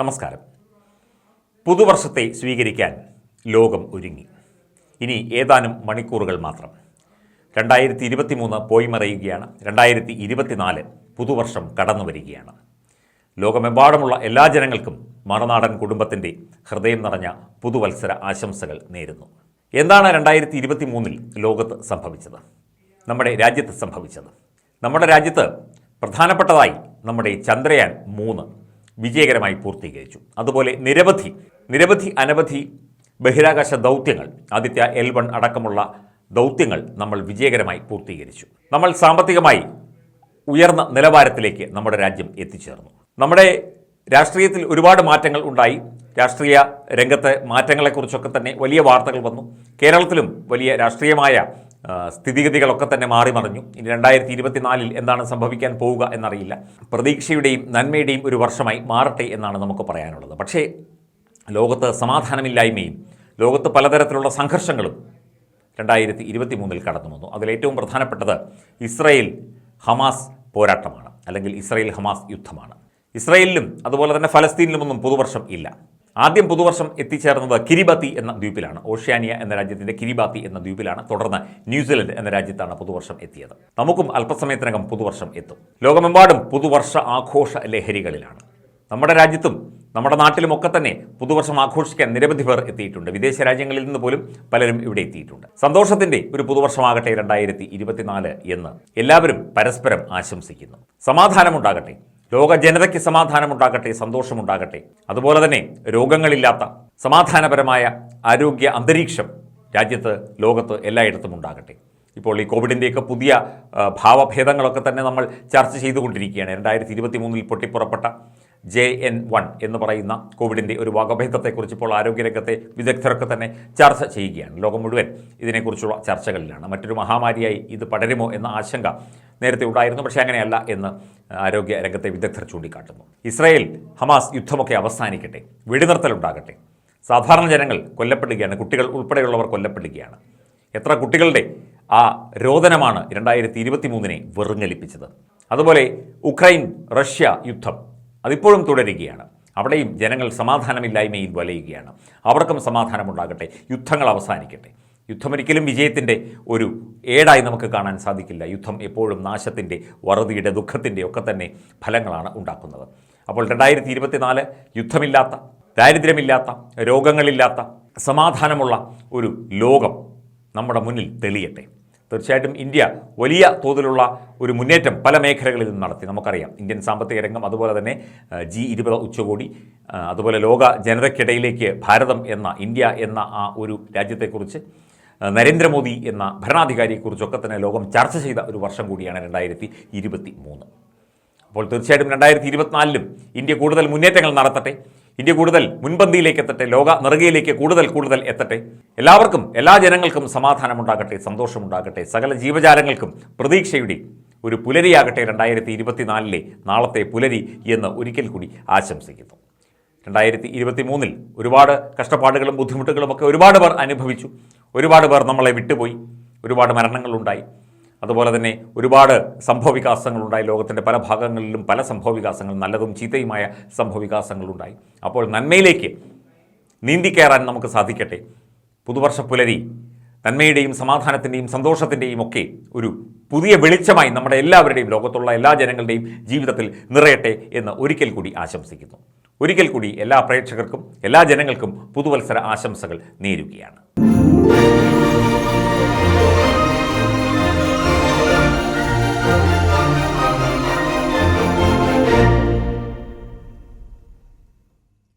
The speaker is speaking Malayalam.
നമസ്കാരം. പുതുവർഷത്തെ സ്വീകരിക്കാൻ ലോകം ഒരുങ്ങി. ഇനി ഏതാനും മണിക്കൂറുകൾ മാത്രം. രണ്ടായിരത്തി ഇരുപത്തി മൂന്ന് പോയി മറയുകയാണ്. രണ്ടായിരത്തി ഇരുപത്തിനാല് പുതുവർഷം കടന്നു വരികയാണ്. ലോകമെമ്പാടുമുള്ള എല്ലാ ജനങ്ങൾക്കും മറുനാടൻ കുടുംബത്തിന്റെ ഹൃദയം നിറഞ്ഞ പുതുവത്സര ആശംസകൾ നേരുന്നു. എന്താണ് രണ്ടായിരത്തി ഇരുപത്തി മൂന്നിൽ ലോകത്ത് സംഭവിച്ചത്? നമ്മുടെ രാജ്യത്ത് സംഭവിച്ചത്? നമ്മുടെ രാജ്യത്ത് പ്രധാനപ്പെട്ടതായി നമ്മുടെ ചന്ദ്രയാൻ മൂന്ന് വിജയകരമായി പൂർത്തീകരിച്ചു. അതുപോലെ നിരവധി നിരവധി അനവധി ബഹിരാകാശ ദൗത്യങ്ങൾ ആദിത്യ എൽ വൺ അടക്കമുള്ള ദൗത്യങ്ങൾ നമ്മൾ വിജയകരമായി പൂർത്തീകരിച്ചു. നമ്മൾ സാമ്പത്തികമായി ഉയർന്ന നിലവാരത്തിലേക്ക് നമ്മുടെ രാജ്യം എത്തിച്ചേർന്നു. നമ്മുടെ രാഷ്ട്രീയത്തിൽ ഒരുപാട് മാറ്റങ്ങൾ ഉണ്ടായി. രാഷ്ട്രീയ രംഗത്തെ മാറ്റങ്ങളെക്കുറിച്ചൊക്കെ തന്നെ വലിയ വാർത്തകൾ വന്നു. കേരളത്തിലും വലിയ രാഷ്ട്രീയമായ സ്ഥിതിഗതികളൊക്കെ തന്നെ മാറി മറിഞ്ഞു. ഇനി രണ്ടായിരത്തി ഇരുപത്തിനാലിൽ എന്താണ് സംഭവിക്കാൻ പോവുക എന്നറിയില്ല. പ്രതീക്ഷയുടെയും നന്മയുടെയും ഒരു വർഷമായി മാറട്ടെ എന്നാണ് നമുക്ക് പറയാനുള്ളത്. പക്ഷേ ലോകത്ത് സമാധാനമില്ലായ്മയും ലോകത്ത് പലതരത്തിലുള്ള സംഘർഷങ്ങളും രണ്ടായിരത്തി ഇരുപത്തി മൂന്നിൽ കടന്നു വന്നു. അതിലേറ്റവും പ്രധാനപ്പെട്ടത് ഇസ്രയേൽ ഹമാസ് പോരാട്ടമാണ് അല്ലെങ്കിൽ ഇസ്രയേൽ ഹമാസ് യുദ്ധമാണ്. ഇസ്രയേലിലും അതുപോലെ തന്നെ ഫലസ്തീനിലുമൊന്നും പുതുവർഷം ഇല്ല. ആദ്യം പുതുവർഷം എത്തിച്ചേർന്നത് കിരിബാത്തി എന്ന ദ്വീപിലാണ്. ഓഷ്യാനിയ എന്ന രാജ്യത്തിന്റെ കിരിബാത്തി എന്ന ദ്വീപിലാണ്. തുടർന്ന് ന്യൂസിലൻഡ് എന്ന രാജ്യത്താണ് പുതുവർഷം എത്തിയത്. നമുക്കും അല്പസമയത്തിനകം പുതുവർഷം എത്തും. ലോകമെമ്പാടും പുതുവർഷ ആഘോഷ ലഹരികളിലാണ്. നമ്മുടെ രാജ്യത്തും നമ്മുടെ നാട്ടിലുമൊക്കെ തന്നെ പുതുവർഷം ആഘോഷിക്കാൻ നിരവധി പേർ എത്തിയിട്ടുണ്ട്. വിദേശ രാജ്യങ്ങളിൽ നിന്ന് പോലും പലരും ഇവിടെ എത്തിയിട്ടുണ്ട്. സന്തോഷത്തിന്റെ ഒരു പുതുവർഷമാകട്ടെ രണ്ടായിരത്തി ഇരുപത്തിനാല് എന്ന് എല്ലാവരും പരസ്പരം ആശംസിക്കുന്നു. സമാധാനമുണ്ടാകട്ടെ. ലോക ജനതയ്ക്ക് സമാധാനമുണ്ടാകട്ടെ സന്തോഷമുണ്ടാകട്ടെ. അതുപോലെ തന്നെ രോഗങ്ങളില്ലാത്ത സമാധാനപരമായ ആരോഗ്യ അന്തരീക്ഷം രാജ്യത്ത് ലോകത്ത് എല്ലായിടത്തും ഉണ്ടാകട്ടെ. ഇപ്പോൾ ഈ കോവിഡിന്റെയൊക്കെ പുതിയ ഭാവഭേദങ്ങളൊക്കെ തന്നെ നമ്മൾ ചർച്ച ചെയ്തുകൊണ്ടിരിക്കുകയാണ്. രണ്ടായിരത്തി ഇരുപത്തി മൂന്നിൽ പൊട്ടിപ്പുറപ്പെട്ട ജെ എൻ വൺ എന്ന് പറയുന്ന കോവിഡിന്റെ ഒരു വകഭേദത്തെക്കുറിച്ച് ഇപ്പോൾ ആരോഗ്യരംഗത്തെ വിദഗ്ധരൊക്കെ തന്നെ ചർച്ച ചെയ്യുകയാണ്. ലോകം മുഴുവൻ ഇതിനെക്കുറിച്ചുള്ള ചർച്ചകളിലാണ്. മറ്റൊരു മഹാമാരിയായി ഇത് പടരുമോ എന്ന ആശങ്ക നേരത്തെ ഉണ്ടായിരുന്നു പക്ഷേ അങ്ങനെയല്ല എന്ന് ആരോഗ്യ രംഗത്തെ വിദഗ്ധർ ചൂണ്ടിക്കാട്ടുന്നു. ഇസ്രായേൽ ഹമാസ് യുദ്ധമൊക്കെ അവസാനിക്കട്ടെ വെടിനിർത്തലുണ്ടാകട്ടെ. സാധാരണ ജനങ്ങൾ കൊല്ലപ്പെടുകയാണ് കുട്ടികൾ ഉൾപ്പെടെയുള്ളവർ കൊല്ലപ്പെടുകയാണ്. എത്ര കുട്ടികളുടെ ആ രോദനമാണ് രണ്ടായിരത്തി ഇരുപത്തി മൂന്നിനെ വെറുങ്ങലിപ്പിച്ചത്. അതുപോലെ ഉക്രൈൻ റഷ്യ യുദ്ധം അതിപ്പോഴും തുടരുകയാണ്. അവിടെയും ജനങ്ങൾ സമാധാനമില്ലായ്മയിൽ വലയുകയാണ്. അവർക്കും സമാധാനമുണ്ടാകട്ടെ യുദ്ധങ്ങൾ അവസാനിക്കട്ടെ. യുദ്ധമൊരിക്കലും വിജയത്തിന്റെ ഒരു ഏടായി നമുക്ക് കാണാൻ സാധിക്കില്ല. യുദ്ധം എപ്പോഴും നാശത്തിന്റെ വറുതിയുടെ ദുഃഖത്തിന്റെ ഒക്കെ തന്നെ ഫലങ്ങളാണ് ഉണ്ടാക്കുന്നത്. അപ്പോൾ രണ്ടായിരത്തി ഇരുപത്തിനാല് യുദ്ധമില്ലാത്ത ദാരിദ്ര്യമില്ലാത്ത രോഗങ്ങളില്ലാത്ത സമാധാനമുള്ള ഒരു ലോകം നമ്മുടെ മുന്നിൽ തെളിയട്ടെ. തീർച്ചയായിട്ടും ഇന്ത്യ വലിയ തോതിലുള്ള ഒരു മുന്നേറ്റം പല മേഖലകളിൽ നിന്നും നടത്തി. നമുക്കറിയാം ഇന്ത്യൻ സാമ്പത്തിക രംഗം അതുപോലെ തന്നെ ജി ഇരുപത് ഉച്ചകോടി അതുപോലെ ലോക ജനതയ്ക്കിടയിലേക്ക് ഭാരതം എന്ന ഇന്ത്യ എന്ന ആ ഒരു രാജ്യത്തെക്കുറിച്ച് നരേന്ദ്രമോദി എന്ന ഭരണാധികാരിയെക്കുറിച്ചൊക്കെ തന്നെ ലോകം ചർച്ച ചെയ്ത ഒരു വർഷം കൂടിയാണ് രണ്ടായിരത്തി ഇരുപത്തി മൂന്ന് അപ്പോൾ തീർച്ചയായിട്ടും രണ്ടായിരത്തി ഇരുപത്തിനാലിലും ഇന്ത്യ കൂടുതൽ മുന്നേറ്റങ്ങൾ നടത്തട്ടെ ഇന്ത്യ കൂടുതൽ മുൻപന്തിയിലേക്ക് എത്തട്ടെ ലോക നെറുകയിലേക്ക് കൂടുതൽ കൂടുതൽ എത്തട്ടെ. എല്ലാവർക്കും എല്ലാ ജനങ്ങൾക്കും സമാധാനമുണ്ടാകട്ടെ സന്തോഷമുണ്ടാകട്ടെ സകല ജീവജാലങ്ങൾക്കും പ്രതീക്ഷയുടെ ഒരു പുലരിയാകട്ടെ രണ്ടായിരത്തി ഇരുപത്തിനാലിലെ നാളത്തെ പുലരി എന്ന് ഒരിക്കൽ കൂടി ആശംസിക്കുന്നു. രണ്ടായിരത്തി ഇരുപത്തി മൂന്നിൽ ഒരുപാട് കഷ്ടപ്പാടുകളും ബുദ്ധിമുട്ടുകളും ഒക്കെ ഒരുപാട് പേർ അനുഭവിച്ചു. ഒരുപാട് പേർ നമ്മളെ വിട്ടുപോയി. ഒരുപാട് മരണങ്ങളുണ്ടായി. അതുപോലെ തന്നെ ഒരുപാട് സംഭവവികാസങ്ങളുണ്ടായി. ലോകത്തിന്റെ പല ഭാഗങ്ങളിലും പല സംഭവവികാസങ്ങൾ നല്ലതും ചീത്തയുമായ സംഭവവികാസങ്ങളുണ്ടായി. അപ്പോൾ നന്മയിലേക്ക് നീന്തിക്കയറാൻ നമുക്ക് സാധിക്കട്ടെ. പുതുവർഷ പുലരി നന്മയുടെയും സമാധാനത്തിന്റെയും സന്തോഷത്തിന്റെയും ഒക്കെ ഒരു പുതിയ വെളിച്ചമായി നമ്മുടെ എല്ലാവരുടെയും ലോകത്തുള്ള എല്ലാ ജനങ്ങളുടെയും ജീവിതത്തിൽ നിറയട്ടെ എന്ന് ഒരിക്കൽ കൂടി ആശംസിക്കുന്നു. ഒരിക്കൽ കൂടി എല്ലാ പ്രേക്ഷകർക്കും എല്ലാ ജനങ്ങൾക്കും പുതുവത്സര ആശംസകൾ നേരുകയാണ്.